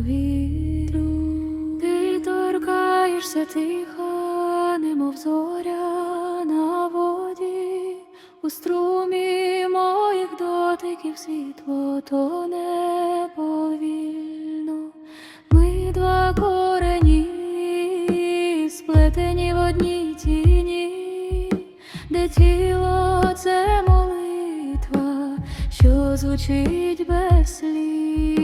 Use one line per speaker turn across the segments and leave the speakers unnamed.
вітру, ти торкаєшся тихо, немов зоря на воді, у струмі моїх дотиків світло тоне повільно. Ми два корені, сплетені в одній тіні, де тіло це молитва, що звучить без слів.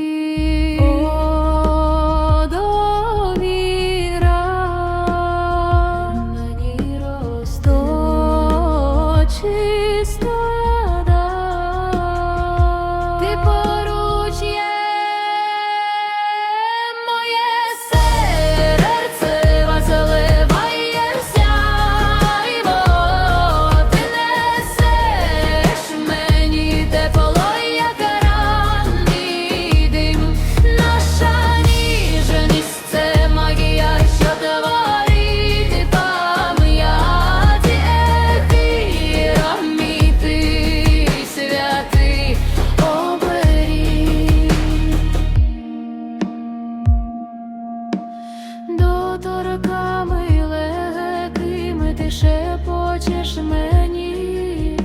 Ти шепочеш мені,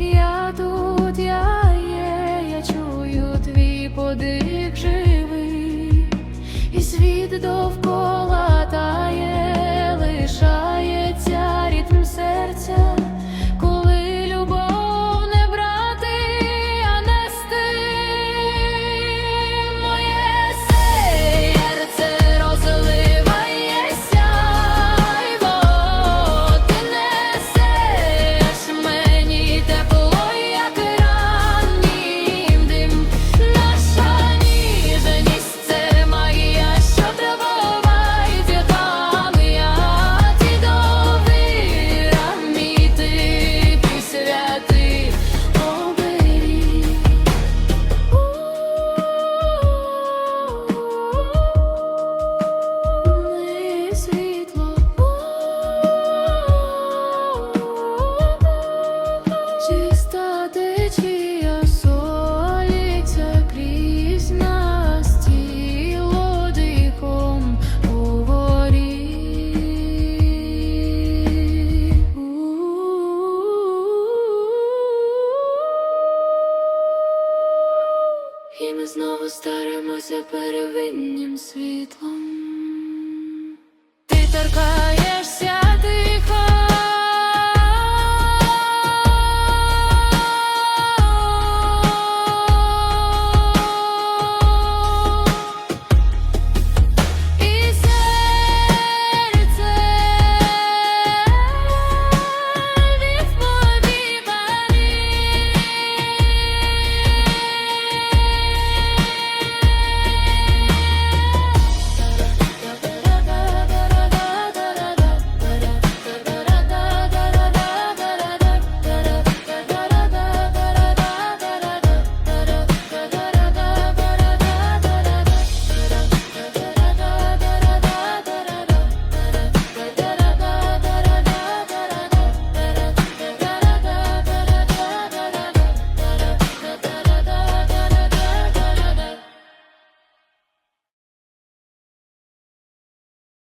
я тут, я є, я чую твій подих Ми знову старимося перевиннім світлом. Ти торкаєшся